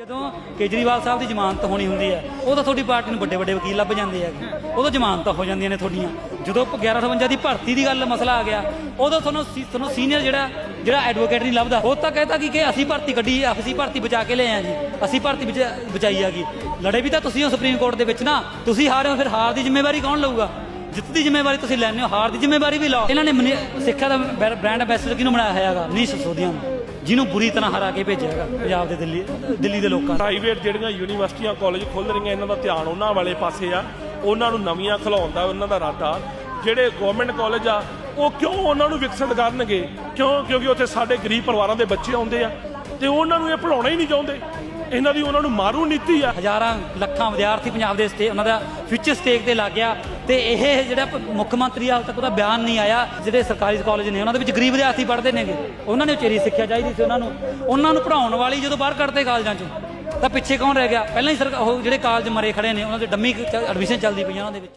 ਜਦੋਂ ਕੇਜਰੀਵਾਲ ਸਾਹਿਬ ਦੀ ਜ਼ਮਾਨਤ ਹੋਣੀ ਹੁੰਦੀ ਹੈ ਉਹ ਤਾਂ ਤੁਹਾਡੀ ਪਾਰਟੀ ਨੂੰ ਵੱਡੇ ਵੱਡੇ ਵਕੀਲ ਲੱਭ ਜਾਂਦੇ ਆ। ਉਦੋਂ ਜ਼ਮਾਨਤਾਂ ਹੋ ਜਾਂਦੀਆਂ ਨੇ ਤੁਹਾਡੀਆਂ। ਜਦੋਂ 1152 ਦੀ ਭਰਤੀ ਦੀ ਗੱਲ ਮਸਲਾ ਆ ਗਿਆ ਉਦੋਂ ਤੁਹਾਨੂੰ ਤੁਹਾਨੂੰ ਸੀਨੀਅਰ ਜਿਹੜਾ ਜਿਹੜਾ ਐਡਵੋਕੇਟ ਨਹੀਂ ਲੱਭਦਾ ਉਹ ਤਾਂ ਕਹਿੰਦਾ ਕਿ ਕਿ ਅਸੀਂ ਭਰਤੀ ਕੱਢੀ ਹੈ, ਅਸੀਂ ਭਰਤੀ ਬਚਾ ਕੇ ਲਿਆਏ ਆ ਜੀ। ਅਸੀਂ ਭਰਤੀ ਬਚਾ- ਬਚਾਈ ਹੈਗੀ ਲੜੇ ਵੀ ਤਾਂ ਤੁਸੀਂ ਹੋ ਸੁਪਰੀਮ ਕੋਰਟ ਦੇ ਵਿੱਚ ਨਾ ਤੁਸੀਂ ਹਾਰੇ ਹੋ ਫਿਰ ਹਾਰ ਦੀ ਜ਼ਿੰਮੇਵਾਰੀ ਕੌਣ ਲਊਗਾ? ਜਿੱਤ ਦੀ ਜ਼ਿੰਮੇਵਾਰੀ ਤੁਸੀਂ ਲੈਣੇ ਹੋ ਹਾਰ ਦੀ ਜ਼ਿੰਮੇਵਾਰੀ ਵੀ ਲਓ। ਇਹਨਾਂ ਨੇ ਸਿੱਖਿਆ ਦਾ ਬੈ- ਬ੍ਰਾਂਡ ਐਂਬੈਸਡਰ ਕਿਹਨੂੰ ਬਣਾਇਆ ਹੈਗਾ? ਮਨੀਸ਼ ਸੋਧੀਆਂ ਨੂੰ। ਜਿਹਨੂੰ ਬੁਰੀ ਤਰ੍ਹਾਂ ਹਰਾ ਕੇ ਭੇਜਿਆ ਹੈਗਾ ਪੰਜਾਬ ਦੇ ਦਿੱਲੀ ਦਿੱਲੀ ਦੇ ਲੋਕਾਂ ਨੇ। ਪ੍ਰਾਈਵੇਟ ਜਿਹੜੀਆਂ ਯੂਨੀਵਰਸਿਟੀਆਂ ਕਾਲਜ ਖੁੱਲ ਰਹੀਆਂ, ਇਹਨਾਂ ਦਾ ਧਿਆਨ ਉਹਨਾਂ ਵਾਲੇ ਪਾਸੇ ਆ। ਉਹਨਾਂ ਨੂੰ ਨਵੀਆਂ ਖਿਲਾਉਣ ਦਾ ਉਹਨਾਂ ਦਾ ਇਰਾਦਾ। ਜਿਹੜੇ ਗਵਰਨਮੈਂਟ ਕਾਲਜ ਆ, ਉਹ ਕਿਉਂ ਉਹਨਾਂ ਨੂੰ ਵਿਕਸਿਤ ਕਰਨਗੇ? ਕਿਉਂ? ਕਿਉਂਕਿ ਉੱਥੇ ਸਾਡੇ ਗਰੀਬ ਪਰਿਵਾਰਾਂ ਦੇ ਬੱਚੇ ਆਉਂਦੇ ਆ। ਤੇ ਉਹਨਾਂ ਨੂੰ ਇਹ ਪੜਾਉਣਾ ਹੀ ਨਹੀਂ ਚਾਹੁੰਦੇ। ਇਹਨਾਂ ਦੀ ਉਹਨਾਂ ਨੂੰ ਮਾਰੂ ਨੀਤੀ ਆ। ਹਜ਼ਾਰਾਂ ਲੱਖਾਂ ਵਿਦਿਆਰਥੀ ਪੰਜਾਬ ਦੇ ਸਟੇ ਉਹਨਾਂ ਦਾ ਫਿਊਚਰ ਸਟੇਜ ਤੇ ਲੱਗ ਗਿਆ। ਤੇ ਇਹ ਜਿਹੜਾ ਮੁੱਖ ਮੰਤਰੀ ਹਾਲ ਤੱਕ ਉਹਦਾ ਬਿਆਨ ਨਹੀਂ ਆਇਆ ਜਿਹੜੇ ਸਰਕਾਰੀ ਕਾਲਜ ਨੇ। ਉਹਨਾਂ ਦੇ ਵਿੱਚ ਗਰੀਬ ਵਿਦਿਆਰਥੀ ਪੜ੍ਹਦੇ ਨੇਗੇ। ਉਹਨਾਂ ਨੇ ਉਚੇਰੀ ਸਿੱਖਿਆ ਚਾਹੀਦੀ ਸੀ ਉਹਨਾਂ ਨੂੰ। ਉਹਨਾਂ ਨੂੰ ਪੜਾਉਣ ਵਾਲੀ ਜਦੋਂ ਬਾਹਰ ਕੱਢਦੇ ਕਾਲਜਾਂ ਚੋਂ, ਤਾਂ ਪਿੱਛੇ ਕੌਣ ਰਹਿ ਗਿਆ? ਪਹਿਲਾਂ ਹੀ ਸਰਕਾਰ ਉਹ ਜਿਹੜੇ ਕਾਲਜ ਮਰੇ ਖੜੇ ਨੇ, ਉਹਨਾਂ ਦੇ ਡੰਮੀ ਐਡਮਿਸ਼ਨ ਚੱਲਦੀ ਪਈਆਂ ਉਹਨਾਂ ਦੇ ਵਿੱਚ।